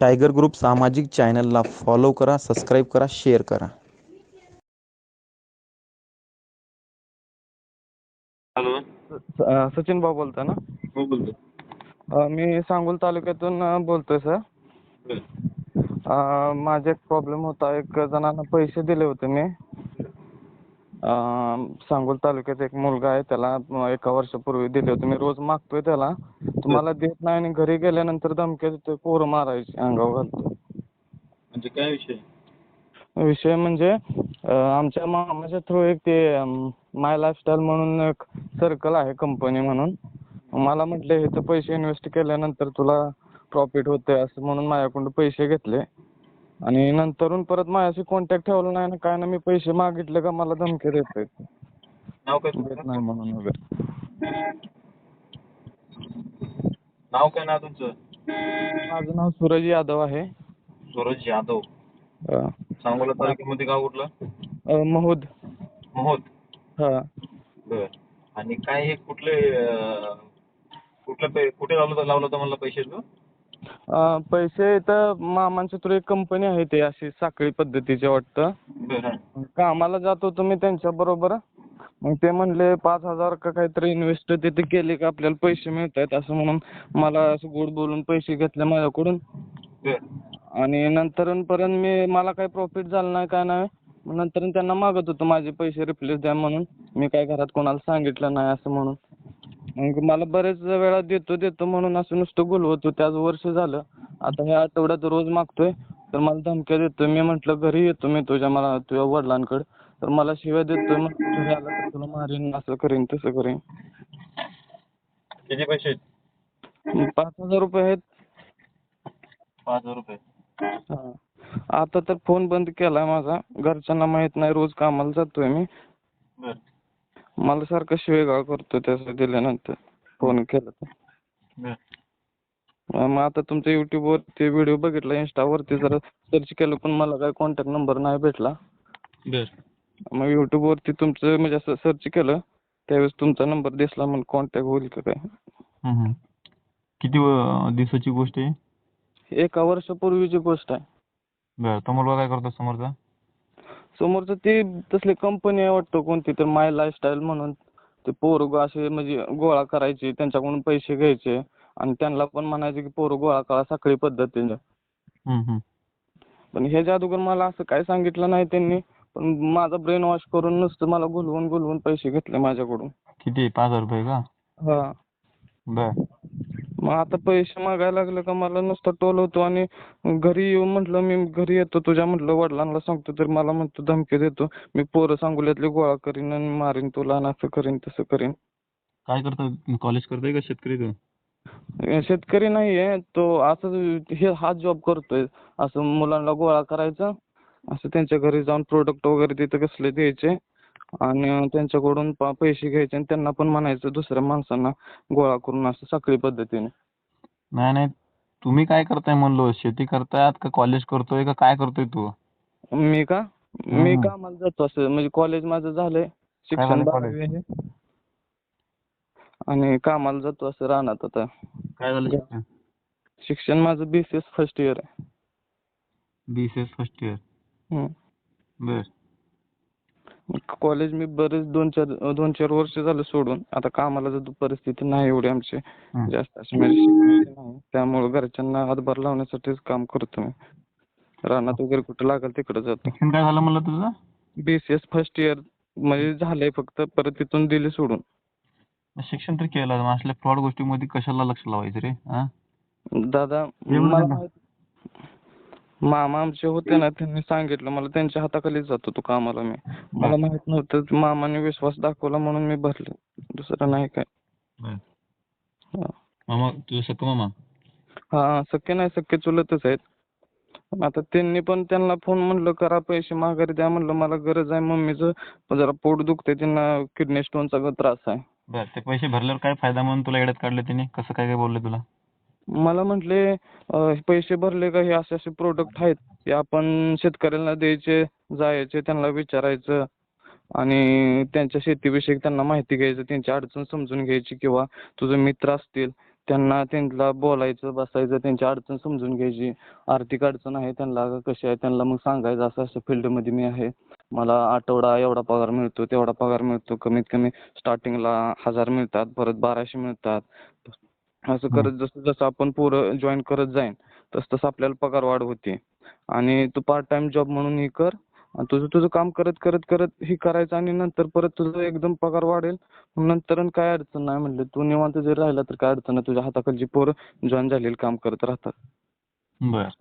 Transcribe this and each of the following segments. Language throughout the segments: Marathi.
टायगर ग्रुप सामाजिक चॅनलला फॉलो करा सबस्क्राईब करा शेअर करा. हॅलो. सचिन भाऊ बोलता ना? हो बोलतो. अ, मी सांगोल तालुक्यातून अ, बोलतोय सर. बरं. अ, माझा एक प्रॉब्लेम होता. एक जणांना पैसे दिले होते मी. अ, सांगोल तालुक्यात एक मुलगा आहे त्याला एका वर्षापूर्वी दिले होते. मी रोज मागतोय त्याला. तुम्हाला देत नाही आणि घरी गेल्यानंतर धमक्या देतोय पोरं मारायची अंगावर घालतोय. म्हणजे काय विषय? विषय म्हणजे अ, आमच्या मामाच्या थ्रू एक ते माय लाईफस्टाईल म्हणून एक सर्कल आहे कंपनी म्हणून. मला म्हटले हे तर पैसे इन्व्हेस्ट केल्यानंतर तुला प्रॉफिट होतंय असं म्हणून माझ्याकडून पैसे घेतले. आणि नंतरून परत माझ्याशी कॉन्टॅक्ट ठेवला नाही ना काय ना मी पैसे मागितले का मला धमकी देतोय. नाव काय देत तुमचं? नाही म्हणून वगैरे. नाव काय नाव तुमचं? माझं नाव सूरज यादव आहे. सूरज यादव. अ, सांगोला तालुक्यामध्ये गाव कुठलं? अ, महूद. महोद? हा. बर. आणि काय हे कुठले अं, कुठलं पे कुठे लावलं होतं लावलं होतं म्हणलं पैसे तू? अ, पैसे तर मामांच्या थ्रू एक कंपनी आहे ते अशी साखळी पद्धतीची वाटतं. बरं. कामाला जात होतो मी त्यांच्या बरोबर. मग ते म्हणले पाच हजार का काहीतरी इन्व्हेस्ट तिथे केले का आपल्याला पैसे मिळत आहेत असं म्हणून मला असं गोड बोलून पैसे घेतले माझ्याकडून. बर. आणि नंतर पर्यंत मी मला काही प्रॉफिट झालं नाही काय नाही. मग नंतर त्यांना मागत होतो माझे पैसे रिप्लेस द्या म्हणून. मी काय घरात कोणाला सांगितलं नाही असं म्हणून. मग मला बरेच वेळा देतो देतो म्हणून असं नुसतं बोलवतो. त्याच वर्ष झालं. आता ह्या आठवड्यात रोज मागतोय. तर मला धमक्या देतोय. मी म्हटलं घरी येतो मी तुझ्या मला तुझ्या वडिलांकडे. तर मला शिव्या देतोय मग घरी आला तर तुला मारीन असं करीन तसं करीन. किती पैसे आहेत? पाच हजार रुपये आहेत. पाच हजार रुपये. हा. आता तर फोन बंद केलाय माझा. घरच्यांना माहीत नाही रोज कामाला जातोय मी. मला सारखं शिवेगाळ करतो त्याचं दिल्यानंतर. फोन केला तर. मग आता तुमच्या युट्यूबवर ते व्हिडिओ बघितला इंस्टावरती जरा सर्च केलं पण मला काही कॉन्टॅक्ट नंबर नाही भेटला. मग युट्यूबवरती तुमचं म्हणजे असं सर्च केलं त्यावेळेस तुमचा नंबर दिसला म्हणून कॉन्टॅक्ट होईल का काय. किती दिवसाची गोष्ट आहे? एका वर्षापूर्वीची गोष्ट आहे. बर तो मुलगा काय करतो समोरचा. समोरचं ते तसली कंपनी आहे वाटतं कोणती तर माय लाईफस्टाईल म्हणून. ते पोरं असे म्हणजे गोळा करायचे त्यांच्याकडून पैसे घ्यायचे आणि त्यांना पण म्हणायचे की पोरं गोळा करा साखळी पद्धतीने. पण हे जादूगर मला असं काय सांगितलं नाही त्यांनी पण माझा ब्रेन वॉश करून नुसतं मला गुलवून गुलवून पैसे घेतले माझ्याकडून. किती? पाच हजार रुपये का? हा. बर. मग आता पैसे मागायला लागले का? मला नुसतं टोल होतो आणि घरी येऊन म्हटलं मी घरी येतो तुझ्या म्हटलं वडिलांना सांगतो तर मला म्हणतो धमकी देतो. मी पोरं सांगोल्यातली गोळा करीन आणि मारीन तुला आणि असं करीन तसं करीन. काय करतो? कॉलेज करतोय का शेतकरी तू? शेतकरी नाहीये. तो असं हे हा जॉब करतोय. असं मुलांना गोळा करायचा असं त्यांच्या घरी जाऊन प्रोडक्ट वगैरे तिथे कसले द्यायचे. आणि त्यांच्याकडून प- पैसे घ्यायचे आणि त्यांना पण म्हणायचं दुसऱ्या माणसांना गोळा करून असं साखळी पद्धतीने. नाही नाही. तुम्ही काय करताय म्हणलो? शेती करतायत का कॉलेज करतोय का काय करतोय तू? मी का? मी. कामाला जातो असं. म्हणजे कॉलेज माझं झालंय. शिक्षण बारावी आहे. आणि कामाला जातो असं राहणार आता. काय झालं शिक्षण? शिक्षण माझं B C S first year आहे. B C S first year hmm. बर. कॉलेज मी बरेच दोन चार दोन चार वर्ष झालं सोडून. आता कामाला परिस्थिती नाही एवढी आमची. जास्त अशी म्हणजे शिकण्याची नाही. त्यामुळे घरच्यांना हातभार लावण्यासाठीच काम करतो मी. रानात वगैरे कुठं लागेल तिकडे जातो. शिक्षण काय झालं म्हणलं तुझं? B C S first year म्हणजे झालंय फक्त परत तिथून दिली सोडून. शिक्षण तर केलं असल्या फ्रॉड गोष्टीमध्ये कशाला लक्ष लावायचं रे हा? दादा मला. माहीत मामा आमचे होते ना त्यांनी सांगितलं मला त्यांच्या हाताखालीच जातो तो कामाला मी. मला माहीत नव्हतं मामाने विश्वास दाखवला म्हणून मी भरले. दुसरं नाही काय. बर. हा. मामा तुझं सक्क मामा? हा सख्खे नाही सख्खे चुलतच आहेत. पण आता त्यांनी पण त्यांना फोन म्हणलं करा पैसे माघारी द्या. म्हणलं मला गरज आहे मम्मीचं. पण जरा पोट दुखते त्यांना किडनी स्टोनचा त्रास आहे. बर ते पैसे भरल्यावर काय फायदा म्हणून तुला येड्यात काढले त्यांनी? कसं काय काय बोलले तुला? मला म्हटले पैसे भरले का? हे असे असे प्रोडक्ट आहेत. ते आपण शेतकऱ्यांना द्यायचे जायचे त्यांना विचारायचं आणि त्यांच्या शेतीविषयी त्यांना माहिती घ्यायचं त्यांची अडचण समजून घ्यायची किंवा तुझे मित्र असतील त्यांना त्यांना बोलायचं बसायचं त्यांची अडचण समजून घ्यायची. आर्थिक अडचण आहे त्यांना कशी आहे त्यांना मग सांगायचं असं असं फील्डमध्ये मी आहे. मला आठवडा एवढा पगार मिळतो तेवढा पगार मिळतो. कमीत कमी स्टार्टिंगला हजार मिळतात परत बाराशे मिळतात. असं करत जसं जसं आपण पोरं जॉईन करत जाईन तसं तसं आपल्याला पगार वाढ होते. आणि तू पार्ट टाइम जॉब म्हणून हे कर आणि तुझं तुझं काम करत करत करत हे करायचं आणि नंतर परत तुझं एकदम पगार वाढेल. नंतर आणि काय अडचण नाही म्हणलं. तू निवांत जरी राहिला तर काय अडचण नाही. तुझ्या हाताखालची पोरं जॉईन झालेली काम करत राहतात.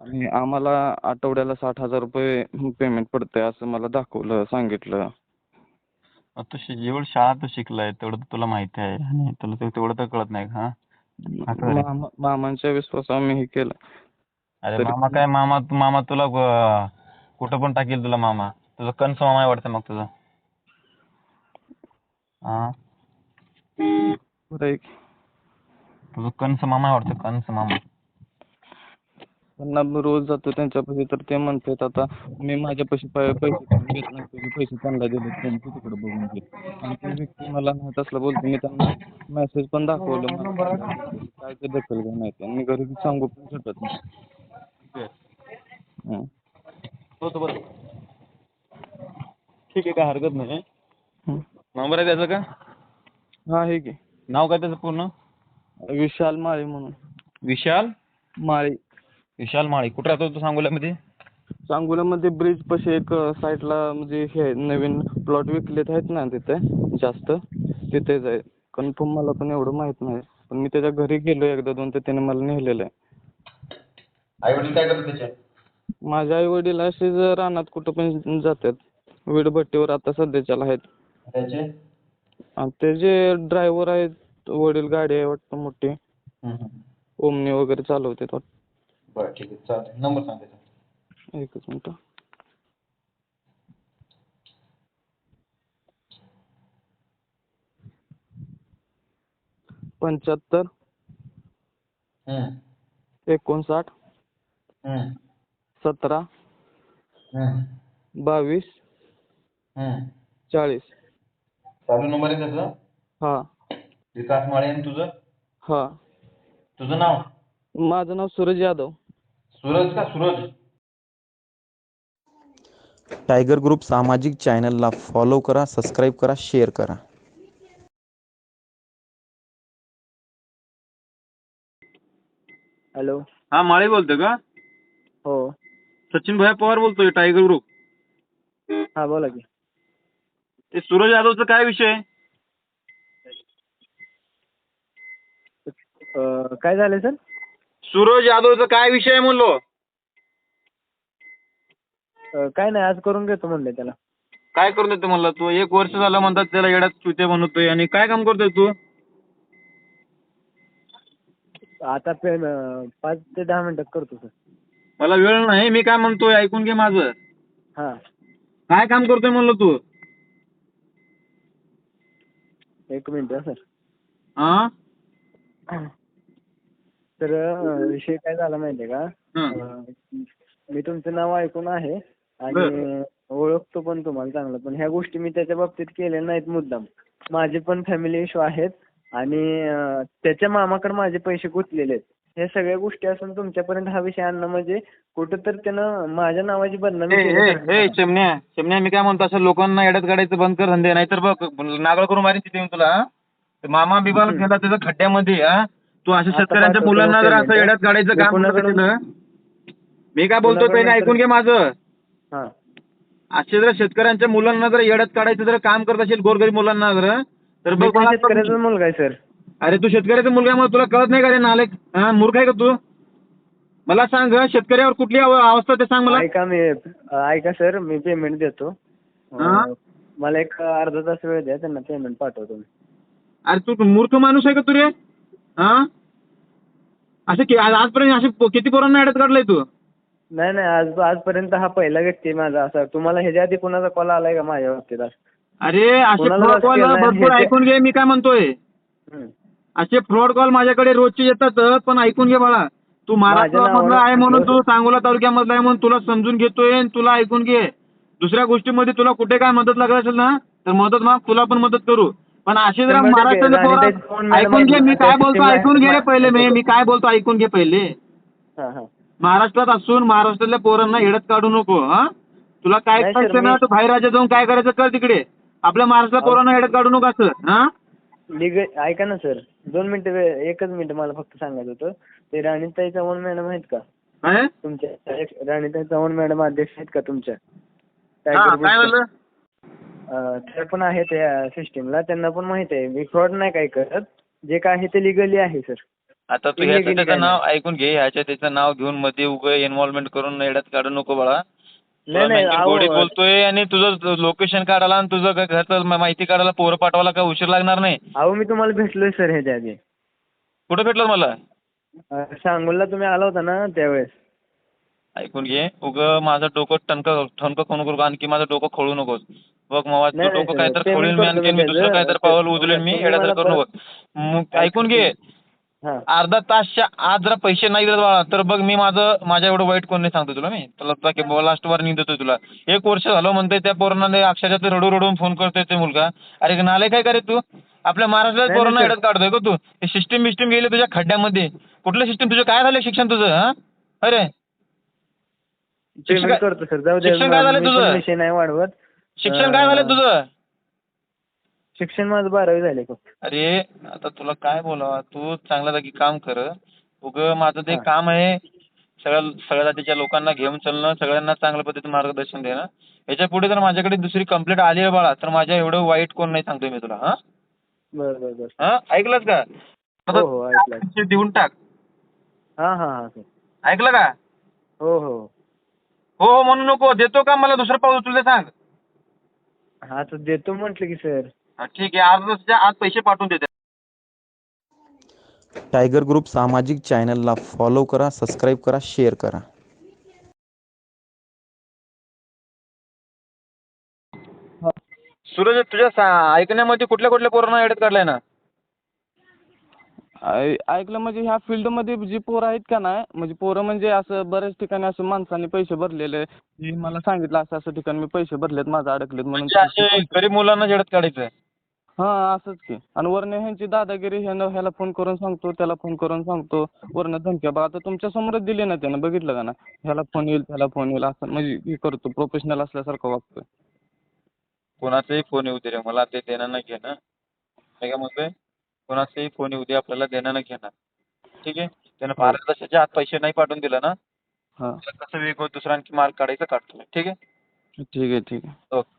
आणि आम्हाला आठवड्याला साठ हजार रुपये पेमेंट पडतंय असं मला दाखवलं सांगितलं. तू जेवढं शाळा तू शिकलाय तेवढं तुला माहिती आहे. आणि तुला तेवढं तर कळत नाही का? असं. मामा मामांच्या विश्वासावर मी हे केलं. अरे मामा काय मामा मामा तुला अं, कुठं पण टाकेल तुला मामा. तुझं कंस मामा आहे वाटतं मग तुझं. हा बरं आहे की. तुझं कंस मामा आहे वाटतं कंस मामा. त्यांना मी रोज जातो त्यांच्यापाशी तर ते म्हणतात आता मी माझ्यापाशी पै- पैसे घेत नाही तुझे पैसे त्यांना दिले त्यांचे तिकडे बघून घे. आणि ते व्यक्ती मला नाही तसलं बोलतो मी त्यांना मेसेज पण दाखवलं मला. काय ते दखल घ्या माहिती आणि मी घरी सांगू पण शकत नाही. हं. हो बरं. ठीक आहे काय हरकत नाही हं. नंबर आहे त्याचं का? हा आहे की नाव काय त्याचं पूर्ण? विशाल माळी म्हणून. विशाल? माळी. विशाल माळी कुठं राहतो तू सांगोल्यामध्ये? सांगोल्यामध्ये ब्रिज पाशी एक साईडला म्हणजे हे नवीन प्लॉट विकलेत आहेत ना तिथे जास्त. तिथेच आहे कन्फर्म मला पण एवढं माहीत नाही. पण मी त्याच्या घरी गेलो एकदा दोन तर त्याने मला नेलेलं आहे. आई वडील काय करतात त्याचे माझे आई वडील असेच रानात कुठं पण जातात. वीटभट्टीवर आता सध्याच्याला आहेत. त्याचे? आणि ते जे ड्रायव्हर आहेत वडील गाडी आहे वाटतं मोठी. ओमनी वगैरे चालवतात वाटतं. बरं ठीक आहे. चालतंय. नंबर सांग त्याचा. एकच मिनटं. पंच्याहत्तर. हम्म. एकोणसाठ. हम्म. सतरा. हम्म. बावीस. हम्म. चाळीस. चालू नंबर आहे त्याचा? हा. विकास माळे आणि तुझं? हा. तुझं नाव? माझं नाव सूरज यादव. सूरज का सूरज? टायगर ग्रुप सामाजिक चॅनलला फॉलो करा सबस्क्राईब करा शेअर करा. हॅलो. हा माळे बोलतोय का? हो. सचिन भैया पवार बोलतोय टायगर ग्रुप. हा बोला की. ते सूरज यादवचा काय विषय? काय झालं सर? सूरज यादवचा काय विषय आहे म्हणलो? काय नाही आज करून घेतो म्हणले त्याला. काय करून देतो म्हणलं तू? एक वर्ष झालं म्हणतात त्याला येड्यात चुत्या बनवतोय आणि काय काम करतोय तू? आता पे पाच ते दहा मिनिटात करतो सर. मला वेळ नाही मी काय म्हणतोय ऐकून घे माझं. हां. काय काम करतोय म्हणलं तू? एक मिनिट सर. हा. तर विषय काय झाला माहिती आहे का मी तुमचं नाव ऐकून आहे आणि ओळखतो पण तुम्हाला चांगलं. पण ह्या गोष्टी मी त्याच्या बाबतीत केल्या नाहीत मुद्दाम. माझे पण फॅमिली इश्यू आहेत आणि त्याच्या मामाकडे माझे पैसे गुंतलेले आहेत. ह्या सगळ्या गोष्टी असून तुमच्यापर्यंत हा विषय आणणं म्हणजे कुठं तर त्यानं माझ्या नावाची बदनामी चिमण्या चिमण्या मी काय म्हणतो असं लोकांना येड्यात काढायचं बंद कर धंदे नाहीतर बघ नागळ करून मारीन तिथे तुला मामा बिबाला गेला त्याच्या खड्ड्यामध्ये तू अशा शेतकऱ्यांच्या मुलांना जर असं. येड्यात काढायचं काम करत असेल, मी काय पहिले कोणाकडून ऐकून घे माझं. असे जर शेतकऱ्यांच्या मुलांना जर येड्यात काढायचं जर काम करत असेल गोरगरीब मुलांना जर तर बघ शेतकऱ्याचा मुलगा आहे सर. अरे तू शेतकऱ्याचा मुलगा मग तुला कळत नाही का रे हा मूर्ख आहे का तू? मला सांग शेतकऱ्यावर कुठली अव- अवस्था ते सांग मला. ऐका मी ऐका सर मी पेमेंट देतो. मला एक अर्धा तास वेळ द्या त्यांना पेमेंट पाठवतो मी. अरे तू मूर्ख माणूस आहे का तू रे? हा? असे कि- आज- आजपर्यंत असे किती पोरांना अडत काढलाय तू? नाही नाही आज आजपर्यंत हा पहिला व्यक्ती आहे माझा असा. तुम्हाला ह्याच्या आधी कोणाचा कॉल आलाय का माझ्या बाबतीत? अरे असे फ्रॉड कॉल भरपूर ऐकून घे मी काय म्हणतोय. असे फ्रॉड कॉल माझ्याकडे रोजचे येतात पण ऐकून घे बाळा. तू महाराष्ट्रामधला नावावर- आहे म्हणून तू सांगोला तालुक्यामधला आहे म्हणून तुला समजून घेतोय आणि तुला ऐकून घे. दुसऱ्या गोष्टीमध्ये तुला कुठे काय मदत लागत असेल ना तर मदत माग तुला पण मदत करू. पण कोण मॅडम ऐकून घे? मी काय बोलतो ऐकून घे पहिले मी मी काय बोलतो ऐकून घे पहिले. महाराष्ट्रात असून महाराष्ट्रातल्या पोरांना हेडत काढू नको हा. तुला काय सर, करायचं ना तू बाहेर राज्यात जाऊन काय करायचं कर तिकडे. आपल्या महाराष्ट्रात. पोरांना हेडत काढू नको असं हा. लिग ऐका ना सर दोन मिनिटं एकच मिनिट मला फक्त सांगायचं होतं. ते राणीताई चव्हाण मॅडम आहेत का? तुमच्या राणीताई चव्हाण मॅडम अध्यक्ष आहेत का तुमच्या? हा, काय त्या पण आहेत या सिस्टीमला त्यांना पण माहीत आहे. मी फ्रॉड नाही काय करत. जे काय आहे ते लिगली आहे सर आता तू ह्याचं त्याचं नाव? ऐकून घे. ह्याच्या त्याचं नाव घेऊन मध्ये उग इन्व्हॉल्वमेंट करून येड्यात काढू नको बाळा. नाही नाही तुला अहो, गोडी बोलतोय आणि तुझं लोकेशन काढायला आणि तुझं घ- घरचं मा- माहिती काढायला पोरं पाठवायला काय उशीर लागणार नाही? अहो मी तुम्हाला भेटलोय सर ह्याच्या आधी. कुठं भेटलं मला? अं, तुम्ही आला होता ना त्यावेळेस. ऐकून घे. उग माझं डोकं टणक ठणक करू नको आणखी माझं डोकं खोळू नकोस. बघ मग डोकं sir. काहीतरी ते मी आणखी मी दुसरं त्याचं. काहीतरी पाऊल उचलेन मी मला करू नको मग ऐकून घे. अर्धा तासच्या आत जरा पैसे नाही दिले बाळा तर बघ मी माझं माझ्या एवढं वाईट कोण नाही सांगतो तुला मी. तुला लास्ट वॉर्निंग देतोय तुला. एक वर्ष झालं म्हणतोय त्या पोरांना अक्षरशः रडू रडून फोन करतोय ते मुलगा. अरे नाले काय करे तू? आपल्या महाराष्ट्रात नाही, हेडत काढतोय का तू. सिस्टीम बिस्टीम गेले तुझ्या खड्ड्यामध्ये. कुठलं सिस्टीम तुझं काय झालं शिक्षण तुझं हा? अरे? शिक्षण काय- काय झालं तुझं? नाही वाढवत. शिक्षण काय झालं तुझं? शिक्षण माझं बारावी झाले अरे आता तुला काय बोलावं? तू चांगल्या जागी काम कर. उग माझं ते. काम आहे सगळ्या सगळ्या जातीच्या लोकांना घेऊन चालणं सगळ्यांना चांगल्या पद्धतीने मार्गदर्शन देणं. याच्यापुढे जर माझ्याकडे दुसरी कंप्लेंट आली आहे बाळा तर माझ्या एवढं वाईट कोण नाही सांगतोय मी तुला हा? बरं बरं बरं हा? ऐकलंस का? हो हो देऊन टाक. हां हां हां ऐकलं का? हो हो. हो हो म्हणू नको. देतो का? मला दुसरं पाऊल तुला सांग. हा तर देतो म्हटलं की सर. हा, ठीक आहे. अर्धा तासाच्या आत पैसे पाठवून देते. टायगर ग्रुप सामाजिक चॅनलला फॉलो करा सबस्क्राईब करा शेअर करा. सूरज तुझ्या सा- ऐकण्यामध्ये कुठल्या कुठल्या पोरांना एडत काढलाय ना? ऐ- ऐकलं म्हणजे ह्या फील्डमध्ये जी पोरं आहेत का नाही म्हणजे पोरं म्हणजे असं बऱ्याच ठिकाणी असं माणसाने पैसे भरलेले मला सांगितलं असं असं ठिकाणी मी पैसे भरलेत माझं अडकलेत म्हणून. म्हणजे असे गरीब मुलांना जेडत काढायचं हां असंच की. आणि वरनं ह्यांची दादागिरी ह्यानं ह्याला फोन करून सांगतो त्याला फोन करून सांगतो. वरनं धमक्या बघा आता तुमच्या समोरच दिली ना त्यानं बघितलं का ना? ह्याला फोन येईल त्याला फोन येईल असं म्हणजे हे करतो प्रोफेशनल असल्यासारखं वागतोय. कोणाचाही फोन येऊ दे रे मला ते देणं न. घेणं मी काय म्हणतोय? कोणाचाही फोन येऊ दे आपल्याला देणं न घेणं. ठीक आहे? त्यानं हो. बारा तासाच्या आत पैसे नाही पाठवून दिलं ना? हां. तर कसं वेगळं दुसरा आणखी मार्क काढायचा काढतो. ठीक आहे? ठीक आहे ठीक आहे. ओके.